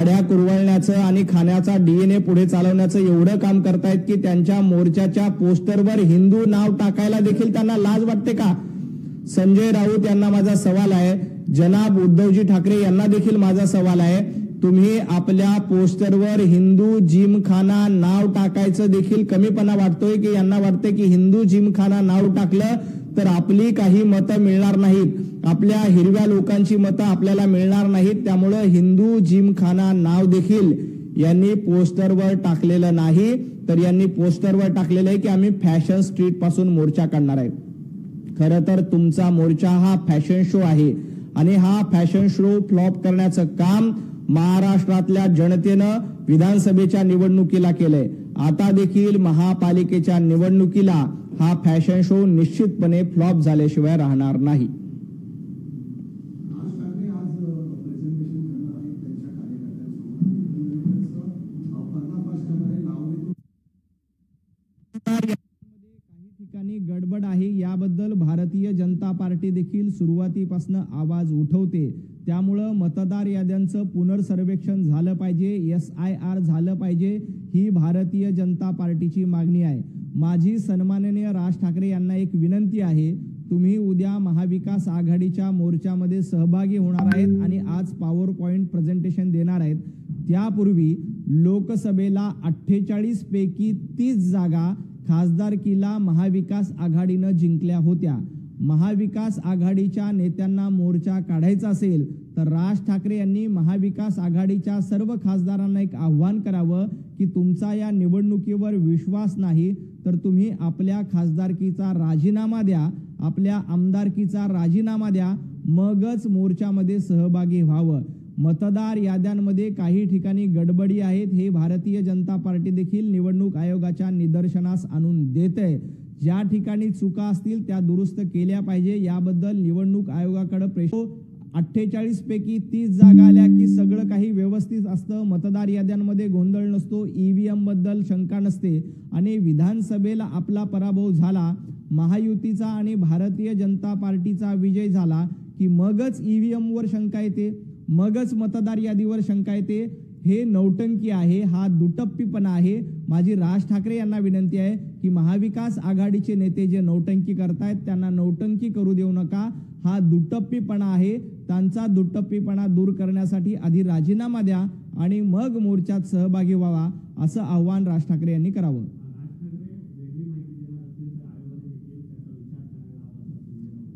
गाड्या कुरवळण्याचं आणि खाण्याचा डीएनए पुढे चालवण्याचं एवढं काम करतायत की त्यांच्या मोर्चाच्या पोस्टरवर हिंदू नाव टाकायला देखील त्यांना लाज वाटते का? संजय राऊत यांना माझा सवाल आहे. जनाब उद्धवजी ठाकरे यांना देखील माझा सवाल आहे. तुम्ही आपल्या पोस्टरवर हिंदू जिमखाना नाव टाकायचं देखील कमीपणा वाटतोय की यांना वाटतंय की हिंदू जिमखाना नाव टाकलं तर आपली काही मतं मिळणार नाहीत. आपल्या हिरव्या लोकांची मतं आपल्याला मिळणार नाहीत. त्यामुळं हिंदू जिमखाना नाव देखील यांनी पोस्टरवर टाकलेलं नाही. तर यांनी पोस्टरवर टाकलेलं आहे की आम्ही फॅशन स्ट्रीटपासून मोर्चा काढणार आहे. खरं तर तुमचा मोर्चा हा फॅशन शो आहे. आणि हा फॅशन शो फ्लॉप करण्याचं काम महाराष्ट्रातल्या जनतेनं विधानसभेच्या निवडणुकीला केलंय. आता देखील महापालिकेच्या निवडणुकीला हा फॅशन शो निश्चितपणे फ्लॉप झाल्याशिवाय राहणार नाही. देखील सुरुवातीपासून आवाज उठवते. त्यामुळं मतदार याद्यांचं पुनर्सर्वेक्षण झालं पाहिजे एस आय आर झालं पाहिजे ही भारतीय जनता पार्टीची मागणी आहे. माझी सन्माननीय राज ठाकरे यांना एक विनंती आहे तुम्ही उद्या महाविकास आघाडीच्या मोर्चामध्ये सहभागी होणार आहेत आणि आज पॉवर पॉईंट प्रेझेंटेशन देणार आहेत. त्यापूर्वी लोकसभेला अठ्ठेचाळीस पैकी तीस जागा खासदारकीला महाविकास आघाडीनं जिंकल्या होत्या. महाविकास आघाडीच्या नेत्यांना मोर्चा काढायचा असेल तर राज ठाकरे यांनी महाविकास आघाडीच्या सर्व खासदारांना एक आव्हान करावं की तुमचा या निवडणुकीवर विश्वास नाही तर तुम्ही आपल्या खासदारकीचा राजीनामा द्या आपल्या आमदारकीचा राजीनामा द्या मगच मोर्चामध्ये सहभागी व्हावं. मतदार याद्यांमध्ये काही ठिकाणी गडबडी आहेत हे भारतीय जनता पार्टी देखील निवडणूक आयोगाच्या निदर्शनास आणून देते ज्या ठिकाणी चुका असतील त्या दुरुस्त केल्या पाहिजे. याबद्दल निवडणूक आयोगाकडे प्रेश अठ्ठेचाळीस पैकी तीस जागा आल्या की सगळं काही व्यवस्थित असतं. मतदार याद्यांमध्ये गोंधळ नसतो. ईव्हीएमबद्दल शंका नसते. आणि विधानसभेला आपला पराभव झाला. महायुतीचा आणि भारतीय जनता पार्टीचा विजय झाला की मगच ईव्हीएम वर शंका येते. मगच मतदार यादीवर शंका येते. हे नौटंकी आहे हा दुटप्पीपणा आहे. माझी राज ठाकरे यांना विनंती आहे की महाविकास आघाडीचे नेते जे नौटंकी करतायत त्यांना नौटंकी करू देऊ नका. हा दुटप्पीपणा आहे. त्यांचा दुटप्पीपणा दूर करण्यासाठी आधी राजीनामा द्या आणि मग मोर्चात सहभागी व्हावा असं आव्हान राज ठाकरे यांनी करावं.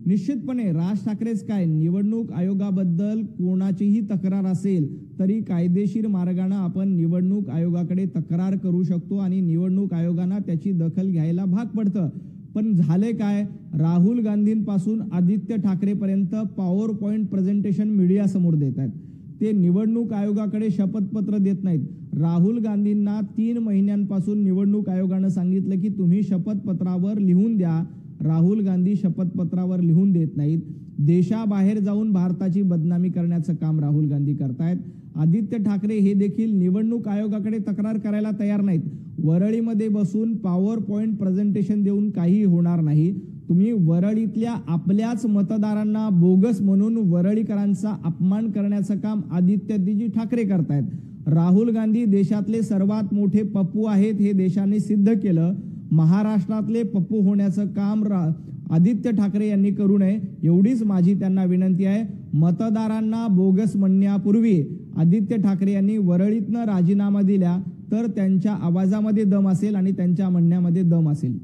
निश्चितपणे राज ठाकरेच काय निवडणूक आयोगाबद्दल कोणाचीही तक्रार असेल तरी कायदेशीर मार्गानं आपण निवडणूक आयोगाकडे तक्रार करू शकतो आणि निवडणूक आयोगानं त्याची दखल घ्यायला भाग पडतं. पण झाले काय? राहुल गांधींपासून आदित्य ठाकरेपर्यंत पॉवर पॉईंट प्रेझेंटेशन मीडियासमोर देत आहेत. ते निवडणूक आयोगाकडे शपथपत्र देत नाहीत. राहुल गांधींना तीन महिन्यांपासून निवडणूक आयोगानं सांगितलं की तुम्ही शपथपत्रावर लिहून द्या. राहुल गांधी शपथपत्रावर लिहून देत नाहीत. देशाबाहेर जाऊन भारताची बदनामी करण्याचं काम राहुल गांधी करतायत. आदित्य ठाकरे हे देखील निवडणूक आयोगाकडे तक्रार करायला तयार नाहीत. वरळीमध्ये बसून पॉवर पॉइंट प्रेझेंटेशन देऊन काही होणार नाही. तुम्ही वरळीतल्या आपल्याच मतदारांना बोगस म्हणून वरळीकरांचा अपमान करण्याचं काम आदित्यजी ठाकरे करतायत. राहुल गांधी देशातले सर्वात मोठे पप्पू आहेत हे देशाने सिद्ध केलं. महाराष्ट्रातले पप्पू होण्याचं काम रा आदित्य ठाकरे यांनी करू नये एवढीच माझी त्यांना विनंती आहे. मतदारांना बोगस म्हणण्यापूर्वी आदित्य ठाकरे यांनी वरळीतनं राजीनामा दिल्या तर त्यांच्या आवाजामध्ये दम असेल आणि त्यांच्या म्हणण्यामध्ये दम असेल.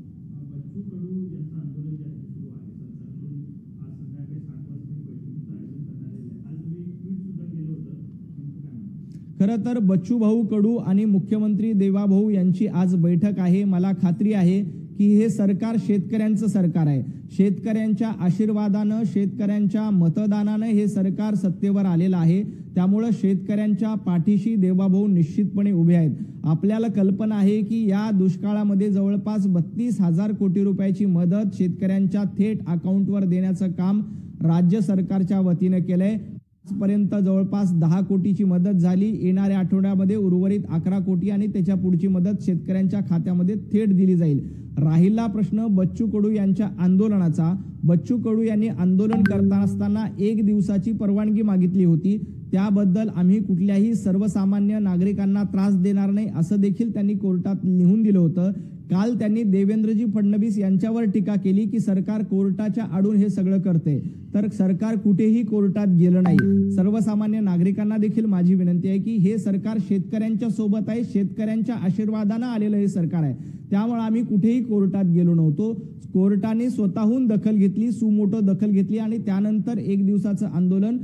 खरं तर बच्चू भाऊ कडू आणि मुख्यमंत्री देवाभाऊ यांची आज बैठक आहे. मला खात्री आहे की हे सरकार शेतकऱ्यांचं सरकार आहे. शेतकऱ्यांच्या आशीर्वादानं शेतकऱ्यांच्या मतदानानं हे सरकार सत्तेवर आलेलं आहे. त्यामुळं शेतकऱ्यांच्या पाठीशी देवाभाऊ निश्चितपणे उभे आहेत. आपल्याला कल्पना आहे की या दुष्काळामध्ये जवळपास बत्तीस हजार कोटी रुपयाची मदत शेतकऱ्यांच्या थेट अकाउंटवर देण्याचं काम राज्य सरकारच्या वतीनं केलंय. आजपर्यंत जवळपास दहा कोटीची मदत झाली. येणाऱ्या आठवड्यामध्ये उर्वरित अकरा कोटी आणि त्याच्या पुढची मदत शेतकऱ्यांच्या खात्यामध्ये थेट दिली जाईल. राहिला प्रश्न बच्चू कडू यांच्या आंदोलनाचा. बच्चू कडू यांनी आंदोलन करताना असताना एक दिवसाची परवानगी मागितली होती. त्याबद्दल आम्ही कुठल्याही सर्वसामान्य नागरिकांना त्रास देणार नाही असं देखील त्यांनी कोर्टात लिहून दिलं होतं. काल त्यांनी देवेंद्रजी फडणवीस यांच्यावर टीका केली की सरकार कोर्टाच्या आडून हे सगळं करते. तर सरकार कुठेही कोर्टात गेलं नाही. सर्वसामान्य नागरिकांना देखील माझी विनंती आहे की हे सरकार शेतकऱ्यांच्या सोबत आहे शेतकऱ्यांच्या आशीर्वादानं आलेलं हे सरकार आहे. त्यामुळे आम्ही कुठेही कोर्टात गेलो नव्हतो. कोर्टाने स्वतःहून दखल घेतली सुमोटो दखल घेतली आणि त्यानंतर एक दिवसाचं आंदोलन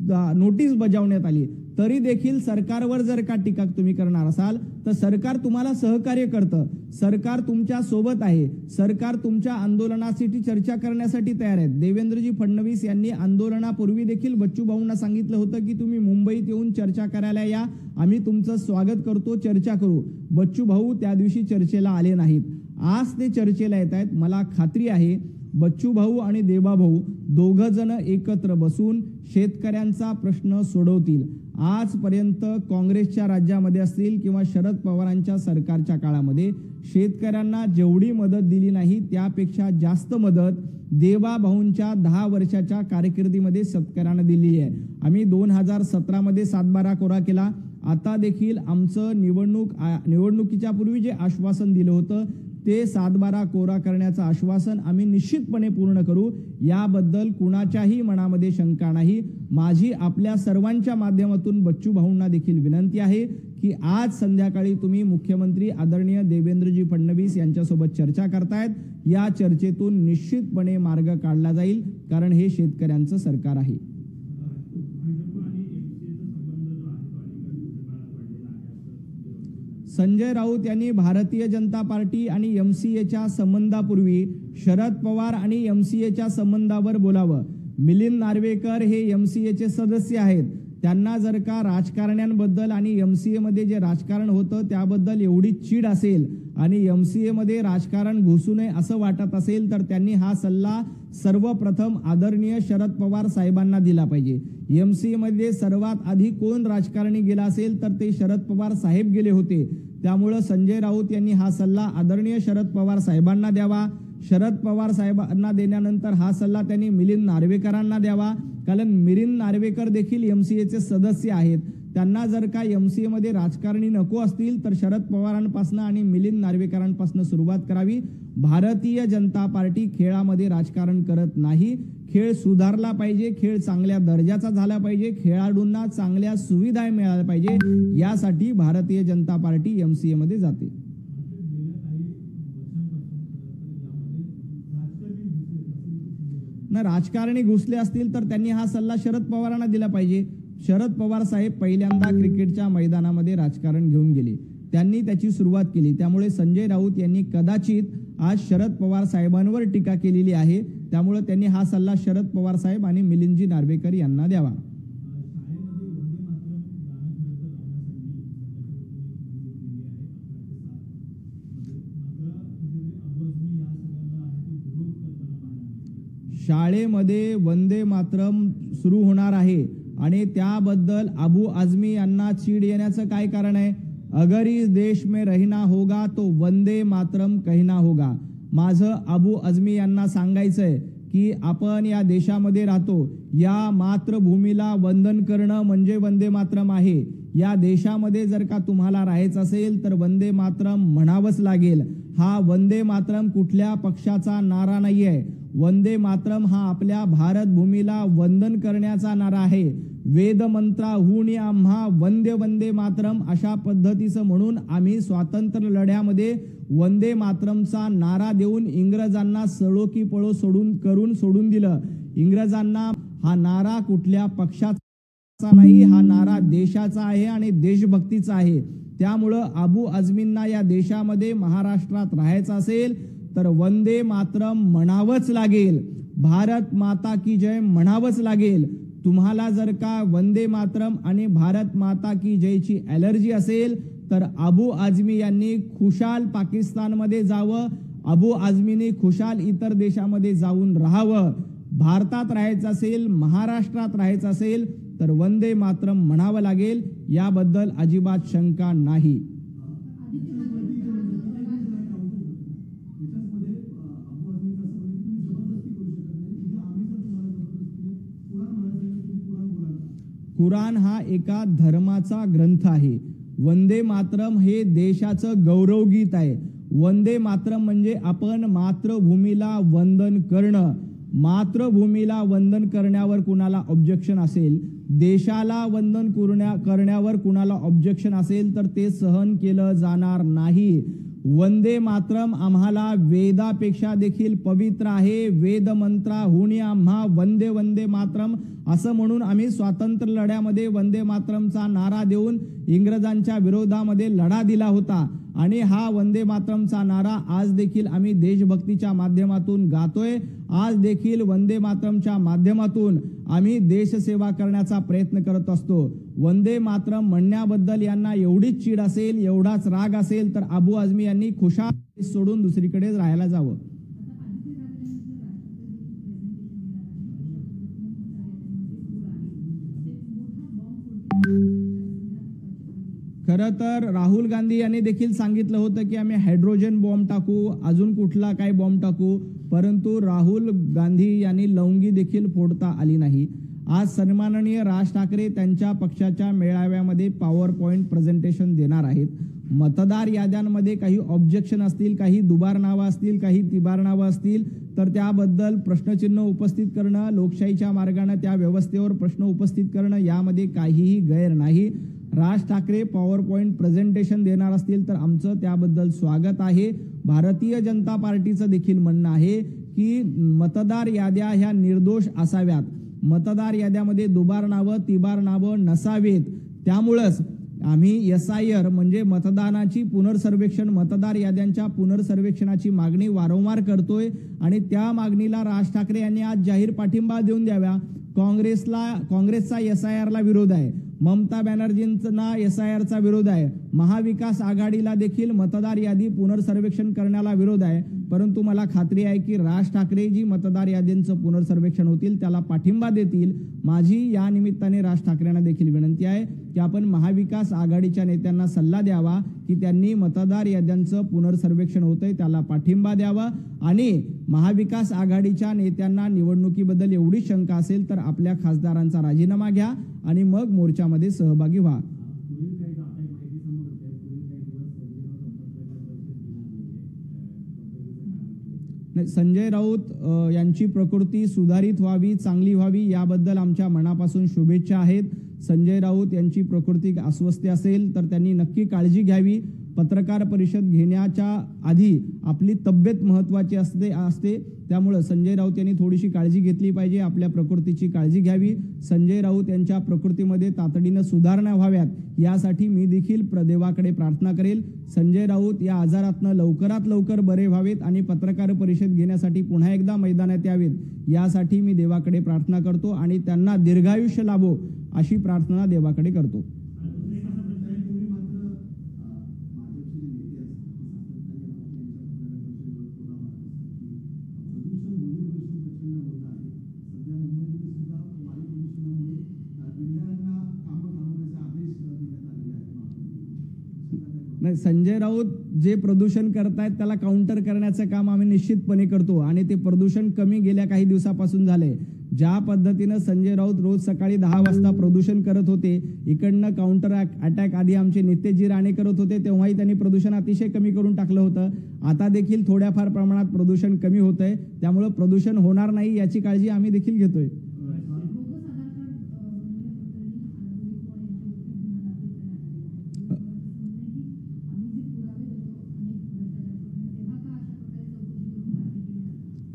नोटीस बजावण्यात आली. तरी देखील सरकारवर जर का टीका तुम्ही करणार असाल तर सरकार तुम्हाला सहकार्य करतं. सरकार तुमच्यासोबत आहे. सरकार तुमच्या आंदोलनासाठी चर्चा करण्यासाठी तयार आहे देवेंद्रजी फडणवीस यांनी आंदोलनापूर्वी देखील बच्चू भाऊंना सांगितलं होतं की तुम्ही मुंबईत येऊन चर्चा करायला या. आम्ही तुमचं स्वागत करतो चर्चा करू. बच्चू भाऊ त्या दिवशी चर्चेला आले नाहीत. आज ते चर्चेला येत आहेत. मला खात्री आहे बच्चू भाऊ आणि देवा भाऊ दोघ जण एकत्र बसून शेतकऱ्यांचा प्रश्न सोडवतील. आजपर्यंत काँग्रेसच्या राज्यामध्ये असतील किंवा शरद पवारांच्या सरकारच्या काळामध्ये शेतकऱ्यांना जेवढी मदत दिली नाही त्यापेक्षा जास्त मदत देवा भाऊंच्या दहा वर्षाच्या कारकिर्दीमध्ये शेतकऱ्यांना दिली आहे. आम्ही दोन हजार सतरामध्ये सातबारा कोरा केला. आता देखील आमचं निवडणूक आ- निवडणुकीच्या पूर्वी जे आश्वासन दिलं होतं ते सातबारा कोरा करण्याचं आश्वासन आम्ही निश्चितपणे पूर्ण करू. याबद्दल कुणाच्याही मनामध्ये शंका नाही. माझी आपल्या सर्वांच्या माध्यमातून बच्चू भाऊंना देखील विनंती आहे की आज संध्याकाळी तुम्ही मुख्यमंत्री आदरणीय देवेंद्रजी फडणवीस यांच्यासोबत चर्चा करतायत. या चर्चेतून निश्चितपणे मार्ग काढला जाईल कारण हे शेतकऱ्यांचं सरकार आहे. संजय राऊत यांनी भारतीय जनता पार्टी आणि यम सी एच्या संबंधापूर्वी शरद पवार आणि एम सी एच्या संबंधावर बोलावं. मिलिंद नार्वेकर हे यम सी एचे सदस्य आहेत. त्यांना जर का राजकारण्यांबद्दल आणि यम सी एमध्ये जे राजकारण होतं त्याबद्दल एवढी चीड असेल आणि यम सी एमध्ये राजकारण घुसू नये असं वाटत असेल तर त्यांनी हा सल्ला सर्वप्रथम आदरणीय शरद पवार साहेबांना दिला पाहिजे. यम सी एमध्ये सर्वात आधी कोण राजकारणी गेला असेल तर ते शरद पवार साहेब गेले होते. त्यामुळं संजय राऊत यांनी हा सल्ला आदरणीय शरद पवार साहेबांना द्यावा. शरद पवार साहेबांना देण्यानंतर हा सल्ला त्यांनी मिलिंद नार्वेकरांना द्यावा. कारण मिलिंद नार्वेकर देखील एम सी एचे सदस्य आहेत. त्यांना जर का सी एमध्ये राजकारणी नको असतील तर शरद पवारांपासून आणि मिलिंद नार्वेकरांपासून सुरुवात करावी. भारतीय जनता पार्टी खेळामध्ये राजकारण करत नाही. खेळ सुधारला पाहिजे खेळ चांगल्या दर्जाचा झाला पाहिजे खेळाडूंना चांगल्या सुविधा मिळाल्या पाहिजे यासाठी भारतीय जनता पार्टी एमसीए मध्ये जाते. ना राजकारणी घुसले असतील तर त्यांनी हा सल्ला शरद पवारांना दिला पाहिजे. शरद पवार साहेब पहिल्यांदा क्रिकेटच्या मैदानामध्ये राजकारण घेऊन गेले. त्यांनी त्याची सुरुवात केली. त्यामुळे संजय राऊत यांनी कदाचित आज शरद पवार साहेबांवर टीका केलेली आहे. त्यामुळे त्यांनी हा सल्ला शरद पवार साहेब आणि मिलिंदजी नार्वेकर यांना द्यावा. शाळेमध्ये वंदे मातरम सुरू होणार आहे आणि त्याबद्दल अबू आझमी यांना चीड येण्याचं काय कारण आहे? अगर इस देश में रहना होगा तो वंदे मातरम कहना होगा. माझं अबू अजमी यांना सांगायचंय की आपण या देशामध्ये राहतो. या मातृभूमीला वंदन करणं म्हणजे वंदे मातरम आहे. या देशामध्ये जर का तुम्हाला राहायचं असेल तर वंदे मातरम म्हणावंच लागेल. हा वंदे मातरम कुठल्या पक्षाचा नारा नाही आहे वंदे मातरम हा आपल्या भारत भूमीला वंदन करण्याचा नारा आहे. वेदमंत्रा मंत्राहून आम्हा वंदे वंदे मातरम अशा पद्धतीचं म्हणून आम्ही स्वातंत्र्य लढ्यामध्ये वंदे मातरमचा नारा देऊन इंग्रजांना सळो की पळो सोडून करून सोडून दिलं. इंग्रजांना हा नारा कुठल्या पक्षाचा नाही हा नारा देशाचा आहे आणि देशभक्तीचा आहे. त्यामुळं अबू आझमींना या देशामध्ये महाराष्ट्रात राहायचं असेल तर वंदे मातरम म्हणावंच लागेल. भारत माता की जय म्हणावंच लागेल. तुम्हाला जर का वंदे मातरम आणि भारत माता की जयची ॲलर्जी असेल तर अबू आझमी यांनी खुशाल पाकिस्तानमध्ये जावं अबू आझमीने खुशाल इतर देशामध्ये जाऊन राहावं. भारतात राहायचं असेल महाराष्ट्रात राहायचं असेल तर वंदे मातरम म्हणावं लागेल. याबद्दल अजिबात शंका नाही. कुराण हा एका धर्माचा ग्रंथ आहे. वंदे मातरम हे देशाचं गौरवगीत आहे. वंदे मातरम म्हणजे आपण मातृभूमीला वंदन करणं. मातृभूमीला वंदन करण्यावर कुणाला ऑब्जेक्शन असेल? देशाला वंदन करण्या करण्यावर कुणाला ऑब्जेक्शन असेल तर ते सहन केलं जाणार नाही. वंदे मातरम आम्हाला वेदापेक्षा देखील पवित्र आहे. वेद मंत्राहुनी आम्हा वंदे वंदे मातरम असं म्हणून आम्ही स्वातंत्र्य लढ्यामध्ये वंदे मातरमचा नारा देऊन इंग्रजांच्या विरोधामध्ये लढा दिला होता. आणि हा वंदे मातरमचा नारा आज देखील आम्ही देशभक्तीच्या माध्यमातून गातोय. आज देखील वंदे मातरमच्या माध्यमातून आम्ही देशसेवा करण्याचा प्रयत्न करत असतो. वंदे मातरम म्हणण्याबद्दल यांना एवढीच चीड असेल एवढाच राग असेल तर अबू आझमी यांनी खुशाल सोडून दुसरीकडे राहायला जावं. खरं तर राहुल गांधी यांनी देखील सांगितलं होतं की आम्ही हायड्रोजन बॉम्ब टाकू अजून कुठला काय बॉम्ब टाकू परंतु राहुल गांधी यांनी लवंगी देखील फोडता आली नाही. आज सन्माननीय राज ठाकरे त्यांच्या पक्षाच्या मेळाव्यामध्ये पॉवर पॉईंट प्रेझेंटेशन देणार आहेत. मतदार याद्यांमध्ये काही ऑब्जेक्शन असतील काही दुबार नावं असतील काही तिबार नावं असतील तर त्याबद्दल प्रश्नचिन्ह उपस्थित करणं लोकशाहीच्या मार्गाने त्या व्यवस्थेवर प्रश्न उपस्थित करणं यामध्ये काहीही गैर नाही. Raj Thackeray power point presentation देणार असतील तर आमचं त्याबद्दल स्वागत आहे. भारतीय जनता पार्टीचं देखील म्हणणं आहे की मतदार याद्या ह्या निर्दोष असाव्यात. मतदार याद्यामध्ये दुबार नावं तिबार नावं नसावेत. त्यामुळंच आम्ही एस आय आर म्हणजे मतदानाची पुनर्सर्वेक्षण मतदार याद्यांच्या पुनर्सर्वेक्षणाची मागणी वारंवार करतोय आणि त्या मागणीला राज ठाकरे यांनी आज जाहीर पाठिंबा देऊन द्याव्या काँग्रेसला काँग्रेसचा एस आय आरला विरोध आहे. ममता बॅनर्जींना एस आय आरचा विरोध आहे. महाविकास आघाडीला देखील मतदार यादी पुनर्सर्वेक्षण करण्याला विरोध आहे. परंतु मला खात्री आहे की राज ठाकरे जी मतदार यादींचं पुनर्सर्वेक्षण होतील त्याला पाठिंबा देतील माझी या निमित्ताने राज ठाकरेंना देखील विनंती आहे की आपण महाविकास आघाडीच्या नेत्यांना सल्ला द्यावा की त्यांनी मतदार याद्यांचं पुनर्सर्वेक्षण होतंय त्याला पाठिंबा द्यावा. आणि महाविकास आघाडीच्या नेत्यांना निवडणुकीबद्दल एवढी शंका असेल तर आपल्या खासदारांचा राजीनामा घ्या आणि मग मोर्चामध्ये सहभागी व्हा. संजय राऊत यांची प्रकृती सुधारित व्हावी चांगली व्हावी याबद्दल आमच्या मनापासून शुभेच्छा आहेत. संजय राऊत यांची प्रकृती अस्वस्थ असेल तर त्यांनी नक्की काळजी घ्यावी. पत्रकार परिषद घेण्याच्या आधी आपली तब्येत महत्वाची असते असते. त्यामुळं संजय राऊत यांनी थोडीशी काळजी घेतली पाहिजे आपल्या प्रकृतीची काळजी घ्यावी. संजय राऊत यांच्या प्रकृतीमध्ये तातडीनं सुधारणा व्हाव्यात यासाठी मी देखील प्र- देवाकडे प्रार्थना करेल. संजय राऊत या आजारातनं लवकरात लवकर बरे व्हावेत आणि पत्रकार परिषद घेण्यासाठी पुन्हा एकदा मैदानात यावेत. यासाठी मी देवाकडे प्रार्थना करतो आणि त्यांना दीर्घायुष्य लाभो अशी प्रार्थना देवाकडे करतो. नाही संजय राऊत जे प्रदूषण करतायत त्याला काउंटर करण्याचं काम आम्ही निश्चितपणे करतो. आणि ते प्रदूषण कमी गेल्या काही दिवसापासून झाले ज्या पद्धतीनं संजय राऊत रोज सकाळी दहा वाजता प्रदूषण करत होते इकडनं काउंटर अटॅक आधी आमचे नितेशजी राणे करत होते तेव्हाही त्यांनी प्रदूषण अतिशय कमी करून टाकलं होतं. आता देखील थोड्याफार प्रमाणात प्रदूषण कमी होतंय. त्यामुळं प्रदूषण होणार नाही याची काळजी आम्ही देखील घेतोय.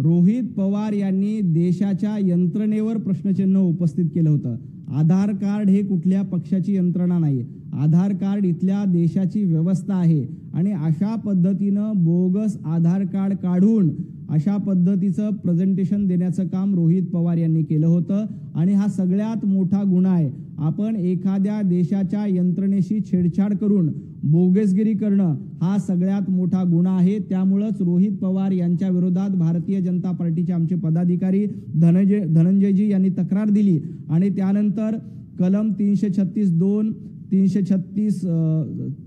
रोहित पवार यांनी देशाच्या यंत्रणेवर प्रश्नचिन्ह उपस्थित केलं होतं. आधार कार्ड हे कुठल्या पक्षाची यंत्रणा नाही. आधार कार्ड इथल्या देशाची व्यवस्था आहे. आणि अशा पद्धतीनं बोगस आधार कार्ड काढून अशा पद्धतीचं प्रेझेंटेशन देण्याचं काम रोहित पवार यांनी केलं होतं. आणि हा सगळ्यात मोठा गुन्हा आहे. आपण एखाद्या देशाच्या यंत्रणेशी छेडछाड करून बोगसगिरी करणं हा सगळ्यात मोठा गुन्हा आहे. त्यामुळंच रोहित पवार यांच्या विरोधात भारतीय जनता पार्टीचे आमचे पदाधिकारी धनंजय धनंजयजी यांनी तक्रार दिली. आणि त्यानंतर कलम तीनशे छत्तीस दोन तीनशे छत्तीस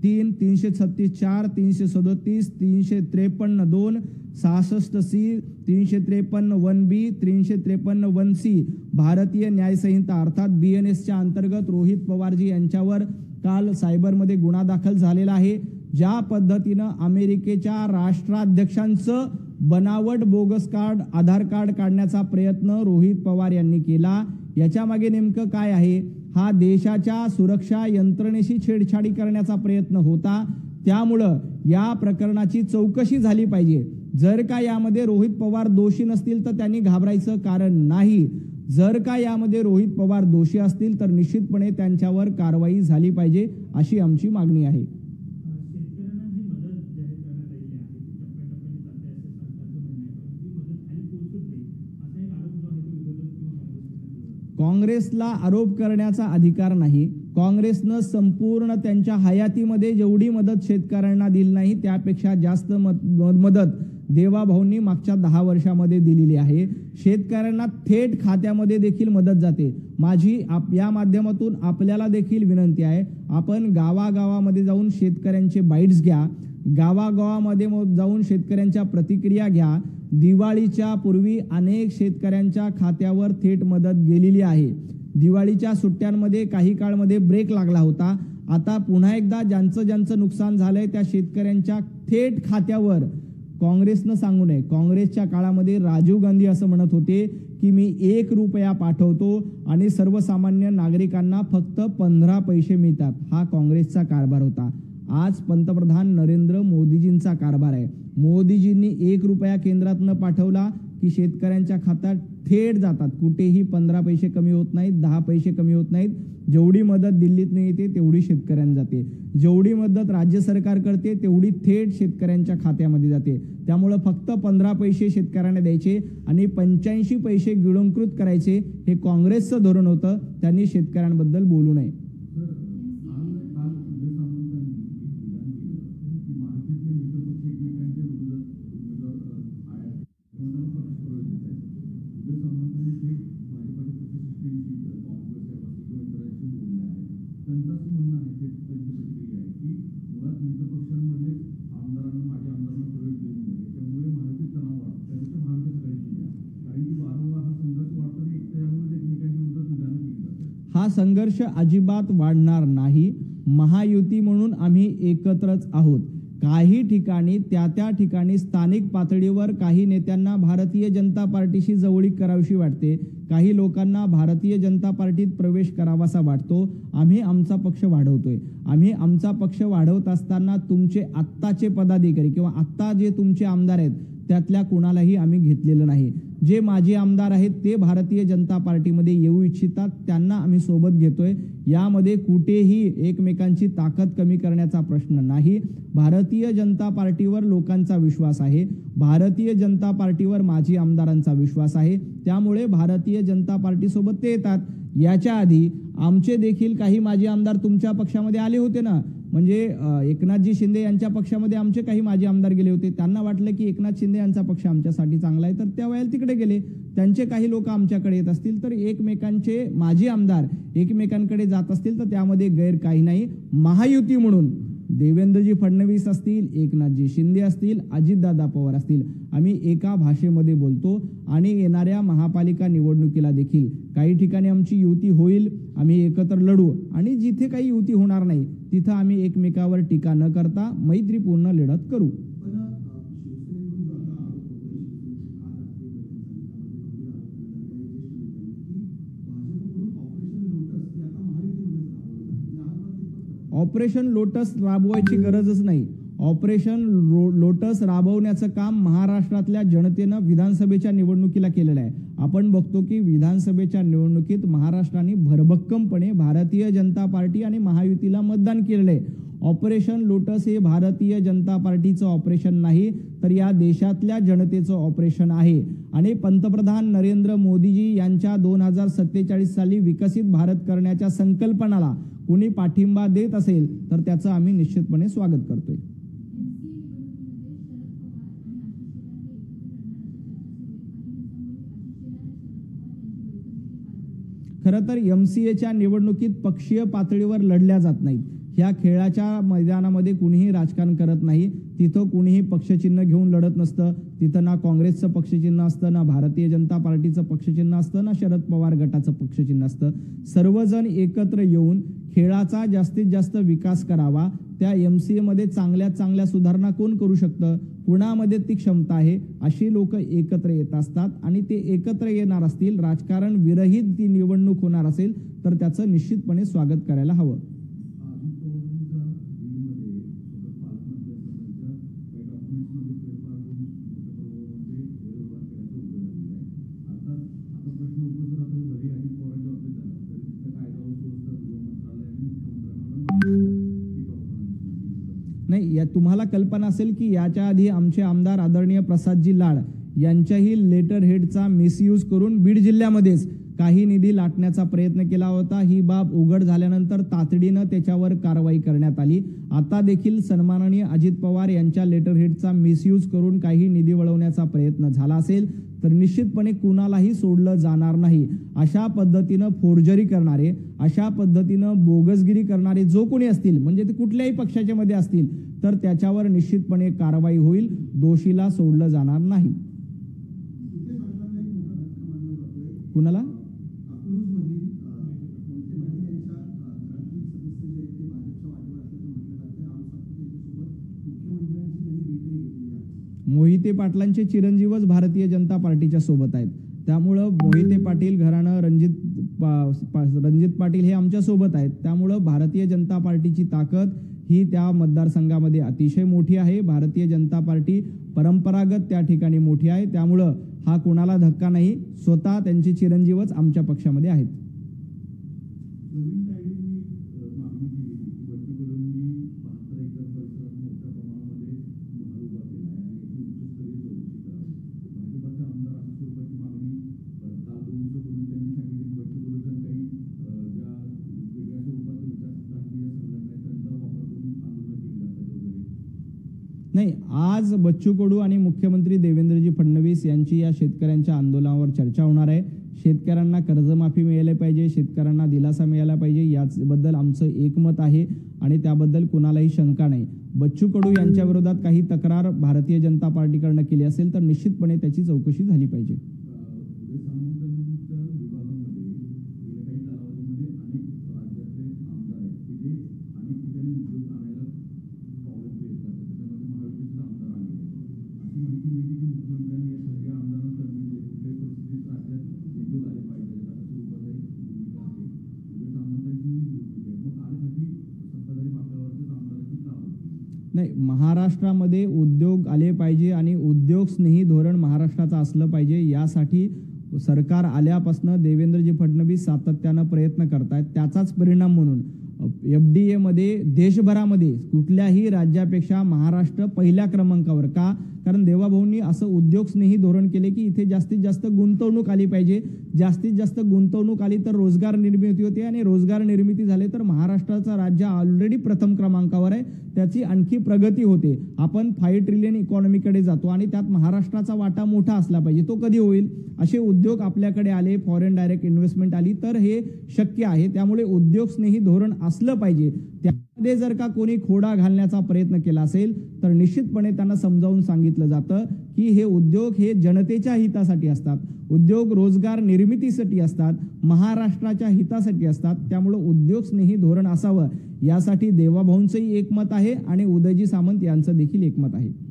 तीन तीनशे छत्तीस चार तीनशे सदोतीस तीनशे त्रेपन्न दोन सहासष्ट सी तीनशे त्रेपन्न वन बी तीनशे त्रेपन्न वन सी भारतीय न्यायसंहिता अर्थात बी एन एसच्या अंतर्गत रोहित पवारजी यांच्यावर काल सायबरमध्ये गुन्हा दाखल झालेला आहे ज्या पद्धतीनं अमेरिकेच्या राष्ट्राध्यक्षांचं बनावट बोगस कार्ड आधार कार्ड काढण्याचा प्रयत्न रोहित पवार यांनी केला. याच्या मागे नेमकं काय आहे? हा देशाच्या सुरक्षा यंत्रणेशी छेडछाडी करण्याचा प्रयत्न होता. त्यामुळं या प्रकरणाची चौकशी झाली पाहिजे. जर का यामध्ये रोहित पवार दोषी नसतील तर त्यांनी घाबरायचं कारण नाही. जर का यामध्ये रोहित पवार दोषी असतील तर निश्चितपणे त्यांच्यावर कारवाई झाली पाहिजे अशी आमची मागणी आहे. काँग्रेसला आरोप करण्याचा अधिकार नाही. काँग्रेसनं संपूर्ण त्यांच्या हयातीमध्ये जेवढी मदत शेतकऱ्यांना दिली नाही त्यापेक्षा जास्त मत- मदत देवाभाऊंनी मागच्या दहा वर्षामध्ये दिलेली आहे. शेतकऱ्यांना थेट खात्यामध्ये देखील मदत जाते. माझी आप या माध्यमातून आपल्याला देखील विनंती आहे आपण गावागावामध्ये जाऊन शेतकऱ्यांचे बाईट्स घ्या. गावागावामध्ये मग जाऊन शेतकऱ्यांच्या प्रतिक्रिया घ्या. दिवाळीच्या पूर्वी अनेक शेतकऱ्यांच्या खात्यावर थेट मदत गेलेली आहे. दिवाळीच्या सुट्ट्यांमध्ये काही काळमध्ये ब्रेक लागला होता. आता पुन्हा एकदा ज्यांचं ज्यांचं नुकसान झालंय त्या शेतकऱ्यांच्या थेट खात्यावर. काँग्रेसनं सांगू नये. काँग्रेसच्या काळामध्ये राजीव गांधी असं म्हणत होते की मी एक रुपया पाठवतो आणि सर्वसामान्य नागरिकांना फक्त पंधरा पैसे मिळतात. हा काँग्रेसचा कारभार होता. आज पंतप्रधान नरेंद्र मोदीजींचा कारभार आहे. मोदीजींनी एक रुपया केंद्रातनं पाठवला की शेतकऱ्यांच्या खात्यात थेट जातात. कुठेही पंधरा पैसे कमी होत नाहीत दहा पैसे कमी होत नाहीत. जेवढी मदत दिल्लीत येते तेवढी शेतकऱ्यांना जाते. जेवढी मदत राज्य सरकार करते तेवढी थेट शेतकऱ्यांच्या खात्यामध्ये जाते. त्यामुळं फक्त पंधरा पैसे शेतकऱ्यांना द्यायचे आणि पंच्याऐंशी पैसे गिळंकृत करायचे हे काँग्रेसचं धोरण होतं. त्यांनी शेतकऱ्यांबद्दल बोलू नये. संघर्ष अजिबात वाढणार नाही. महायुती म्हणून आम्ही एकत्रच आहोत. काही ठिकाणी त्या त्या ठिकाणी स्थानिक पातळीवर काही नेत्यांना भारतीय जनता पार्टीशी जवळीक करावीशी वाटते. काही लोकांना भारतीय जनता पार्टीत प्रवेश करावासा वाटतो. आम्ही आमचा पक्ष वाढवतोय. आम्ही आमचा पक्ष वाढवत असताना तुमचे आत्ताचे पदाधिकारी किंवा आत्ता जे तुमचे आमदार आहेत त्यातल्या कुणालाही आम्ही घेतलेलं नाही. जे माजी आमदार आहेत ते भारतीय जनता पार्टीमध्ये येऊ इच्छितात त्यांना आम्ही सोबत घेतोय. यामध्ये कुठेही एकमेकांची ताकद कमी करण्याचा प्रश्न नाही. भारतीय जनता पार्टीवर लोकांचा विश्वास आहे. भारतीय जनता पार्टीवर माजी आमदारांचा विश्वास आहे. त्यामुळे भारतीय जनता पार्टीसोबत ते येतात. याच्या आधी आमचे देखील काही माजी आमदार तुमच्या पक्षामध्ये आले होते ना? म्हणजे एकनाथजी शिंदे यांच्या पक्षामध्ये आमचे काही माजी आमदार गेले होते. त्यांना वाटलं की एकनाथ शिंदे यांचा पक्ष आमच्यासाठी चांगला आहे. तर त्या वेळेला तिकडे गेले. त्यांचे काही लोक आमच्याकडे येत असतील. तर एकमेकांचे माजी आमदार एकमेकांकडे जात असतील. तर त्यामध्ये गैर काही नाही. महायुती म्हणून देवेंद्रजी फडणवीस असतील एकनाथजी शिंदे असतील अजितदादा पवार असतील. आम्ही एका भाषेमध्ये बोलतो आणि येणाऱ्या महापालिका निवडणुकीला देखील. काही ठिकाणी आमची युती होईल आम्ही एकत्र लढू. आणि जिथे काही युती होणार नाही तिथं आम्ही एकमेकावर टीका न करता मैत्रीपूर्ण लढत करू. ऑपरेशन लोटस राबवायची गरजच नाही. ऑपरेशन लो लोटस राबवण्याचं काम महाराष्ट्रातल्या जनतेनं विधानसभेच्या निवडणुकीला केलेलं आहे. आपण बघतो की विधानसभेच्या निवडणुकीत महाराष्ट्राने भरभक्कमपणे भारतीय जनता पार्टी आणि महायुतीला मतदान केलेलं आहे. ऑपरेशन लोटस हे भारतीय जनता पार्टीचं ऑपरेशन नाही तर या देशातल्या जनतेचं ऑपरेशन आहे. आणि पंतप्रधान नरेंद्र मोदीजी यांच्या दोन हजार सत्तेचाळीस साली विकसित भारत करण्याच्या संकल्पनाला कोणी पाठिंबा देत असेल तर त्याचं आम्ही निश्चितपणे स्वागत करतोय. खरं तर एम सी एच्या निवडणुकीत पक्षीय पातळीवर लढल्या जात नाहीत. ह्या खेळाच्या मैदानामध्ये कुणीही राजकारण करत नाही. तिथं कुणीही पक्षचिन्ह घेऊन लढत नसतं. तिथं ना काँग्रेसचं पक्षचिन्ह असतं ना भारतीय जनता पार्टीचं पक्षचिन्ह असतं ना शरद पवार गटाचं पक्षचिन्ह असतं. सर्वजण एकत्र येऊन खेळाचा जास्तीत जास्त विकास करावा. त्या एम सी एमध्ये चांगल्यात चांगल्या सुधारणा कोण करू शकतं? कुणामध्ये ती क्षमता आहे? अशी लोक एकत्र येत असतात आणि ते एकत्र येणार असतील राजकारण विरहित ती निवडणूक होणार असेल तर त्याचं निश्चितपणे स्वागत करायला हवं. तुम्हाला कल्पना असेल की याच्या आधी आमचे आमदार आदरणीय प्रसादजी लाड यांच्याही लेटर हेडचा मिसयूज करून बीड जिल्ह्यामध्येच काही निधी लाटण्याचा प्रयत्न केला होता. ही बाब उघड झाल्यानंतर तातडीनं त्याच्यावर कारवाई करण्यात आली. आता देखील सन्माननीय अजित पवार यांच्या लेटर हेडचा मिसयूज करून काही निधी वळवण्याचा प्रयत्न झाला असेल. तर निश्चितपणे कुणालाही सोडलं जाणार नाही. अशा पद्धतीनं फोर्जरी करणारे अशा पद्धतीनं बोगसगिरी करणारे जो कोणी असतील म्हणजे ते कुठल्याही पक्षाच्या मध्ये असतील तर त्याच्यावर निश्चितपणे कारवाई होईल दोषीला सोडलं जाणार नाही. कुणाला? मोहिते पाटलांचे चिरंजीवच भारतीय जनता पार्टीच्या सोबत आहेत. त्यामुळं मोहिते पाटील घराणं रणजित पा- पा- रणजित पाटील हे आमच्यासोबत आहेत. त्यामुळं भारतीय जनता पार्टीची ताकद ही त्या मतदारसंघामध्ये अतिशय मोठी आहे. भारतीय जनता पार्टी परंपरागत त्या ठिकाणी मोठी आहे. त्यामुळं हा कुणाला धक्का नाही. स्वतः त्यांचे चिरंजीवच आमच्या पक्षामध्ये आहेत. नाही आज बच्चू कडू आणि मुख्यमंत्री देवेंद्रजी फडणवीस यांची या शेतकऱ्यांच्या आंदोलनावर चर्चा होणार आहे. शेतकऱ्यांना कर्जमाफी मिळाली पाहिजे शेतकऱ्यांना दिलासा मिळाला पाहिजे याबद्दल आमचं एकमत आहे आणि त्याबद्दल कुणालाही शंका नाही. बच्चू कडू यांच्या विरोधात काही तक्रार भारतीय जनता पार्टीकडनं केली असेल तर निश्चितपणे त्याची चौकशी झाली पाहिजे. नाही महाराष्ट्रामध्ये उद्योग आले पाहिजे आणि उद्योग स्नेही धोरण महाराष्ट्राचं असलं पाहिजे यासाठी सरकार आल्यापासून देवेंद्रजी फडणवीस सातत्यानं प्रयत्न करतायत. त्याचाच परिणाम म्हणून एफ डी एमध्ये देशभरामध्ये कुठल्याही राज्यापेक्षा महाराष्ट्र पहिल्या क्रमांकावर का? कारण देवाभाऊंनी असं उद्योगस्नेही धोरण केले की इथे जास्तीत जास्त गुंतवणूक आली पाहिजे. जास्तीत जास्त गुंतवणूक आली तर रोजगार निर्मिती होते आणि रोजगार निर्मिती झाले तर महाराष्ट्राचा राज्य ऑलरेडी प्रथम क्रमांकावर आहे. त्याची आणखी प्रगती होते. आपण फाईव्ह ट्रिलियन इकॉनॉमीकडे जातो आणि त्यात महाराष्ट्राचा वाटा मोठा असला पाहिजे. तो कधी होईल? असे उद्योग आपल्याकडे आले फॉरेन डायरेक्ट इन्व्हेस्टमेंट आली तर हे शक्य आहे. त्यामुळे उद्योगस्नेही धोरण असलं पाहिजे. त्यामध्ये जर का कोणी खोडा घालण्याचा प्रयत्न केला असेल तर निश्चितपणे त्यांना समजावून सांगितलं जातं की हे उद्योग हे जनतेच्या हितासाठी असतात. उद्योग रोजगार निर्मितीसाठी असतात. महाराष्ट्राच्या हितासाठी असतात. त्यामुळं उद्योगस्नेही धोरण असावं. यासाठी देवाभाऊंचंही एकमत आहे आणि उदयजी सामंत यांचं देखील एकमत आहे.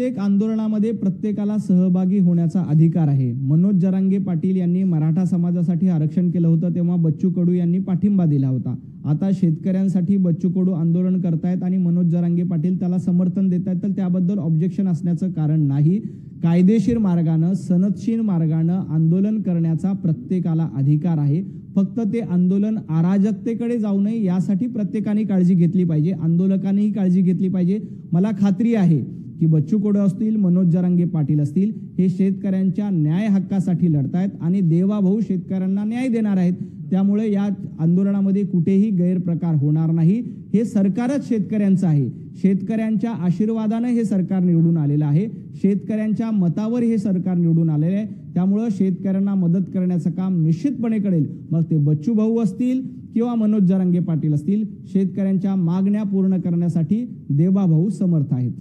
प्रत्येक आंदोलनामध्ये प्रत्येकाला सहभागी होण्याचा अधिकार आहे. मनोज जरांगे पाटील यांनी मराठा समाजासाठी आरक्षण केलं होतं तेव्हा बच्चू कडू यांनी पाठिंबा दिला होता. आता शेतकऱ्यांसाठी बच्चू कडू आंदोलन करतायत आणि मनोज जरांगे पाटील त्याला समर्थन देत आहेत तर त्याबद्दल ऑब्जेक्शन असण्याचं कारण नाही. कायदेशीर मार्गानं सनदशीर मार्गानं आंदोलन करण्याचा प्रत्येकाला अधिकार आहे. फक्त ते आंदोलन अराजकतेकडे जाऊ नये यासाठी प्रत्येकाने काळजी घेतली पाहिजे. आंदोलकांनीही काळजी घेतली पाहिजे. मला खात्री आहे की बच्चू कोडे असतील मनोज जरांगे पाटील असतील हे शेतकऱ्यांच्या न्याय हक्कासाठी लढतायत आणि देवाभाऊ शेतकऱ्यांना न्याय देणार आहेत. त्यामुळे या आंदोलनामध्ये कुठेही गैरप्रकार होणार नाही. हे सरकारच शेतकऱ्यांचं आहे. शेतकऱ्यांच्या आशीर्वादानं हे सरकार निवडून आलेलं आहे. शेतकऱ्यांच्या मतावर हे सरकार निवडून आलेलं आहे. त्यामुळं शेतकऱ्यांना मदत करण्याचं काम निश्चितपणे कळेल मग ते बच्चू भाऊ असतील किंवा मनोज जरांगे पाटील असतील शेतकऱ्यांच्या मागण्या पूर्ण करण्यासाठी देवाभाऊ समर्थ आहेत.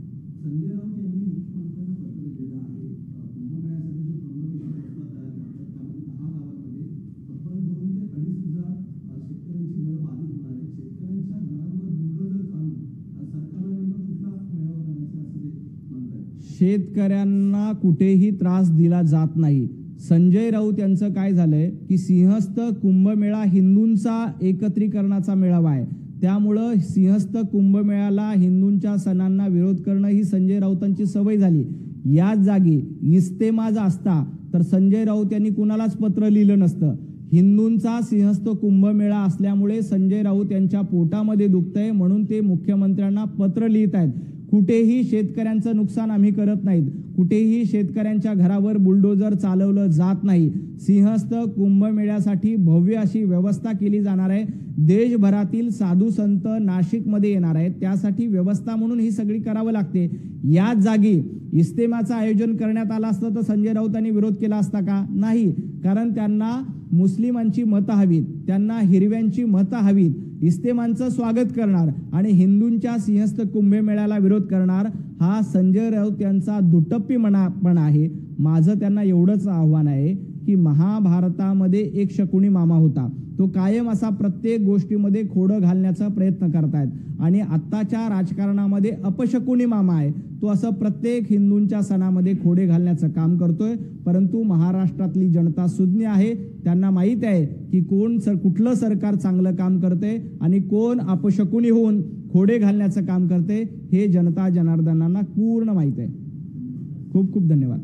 शेतकऱ्यांना कुठेही त्रास दिला जात नाही. संजय राऊत यांचं काय झालंय की सिंहस्थ कुंभमेळा हिंदूंचा एकत्रीकरणाचा मेळावा आहे. त्यामुळं सिंहस्थ कुंभमेळ्याला हिंदूंच्या सणांना विरोध करणं ही संजय राऊतांची सवय झाली. याच जागी इस्तेमाज असता तर संजय राऊत यांनी कुणालाच पत्र लिहिलं नसतं. हिंदूंचा सिंहस्थ कुंभमेळा असल्यामुळे संजय राऊत यांच्या पोटामध्ये दुखतंय म्हणून ते मुख्यमंत्र्यांना पत्र लिहित आहेत कुठेही शेतकऱ्यांचं नुकसान आम्ही करत नाहीत. कुठेही शेतकऱ्यांच्या घरावर बुलडोजर चालवलं जात नाही. सिंहस्थ कुंभमेळ्यासाठी भव्य अशी व्यवस्था केली जाणार आहे. देशभरातील साधू संत नाशिकमध्ये येणार आहेत. त्यासाठी व्यवस्था म्हणून ही सगळी करावं लागते. याच जागी इस्तेमाचं आयोजन करण्यात आलं असतं तर संजय राऊतांनी विरोध केला असता का? नाही. कारण त्यांना मुस्लिमांची मतं हवीत. त्यांना हिरव्यांची मतं हवीत. इस्तेमांचं स्वागत करणार आणि हिंदूंच्या सिंहस्थ कुंभमेळ्याला विरोध करणार हा संजय राऊत यांचा दुटप्पीपणा पण आहे. माझं त्यांना एवढंच आव्हान आहे की महाभारतामध्ये एक शकुनी मामा होता. तो कायम असा प्रत्येक गोष्टीमध्ये खोडं घालण्याचा प्रयत्न करतायत. आणि आत्ताच्या राजकारणामध्ये अपशकुनी मामा आहे. तो असं प्रत्येक हिंदूंच्या सणामध्ये खोडे घालण्याचं काम करतोय. परंतु महाराष्ट्रातली जनता सुज्ञ आहे. त्यांना माहीत आहे की कोण सर कुठलं सरकार चांगलं काम करते आणि कोण अपशकुनी होऊन खोडे घालण्याचं काम करते हे जनता जनार्दनांना पूर्ण माहीत आहे. खूप खूप धन्यवाद.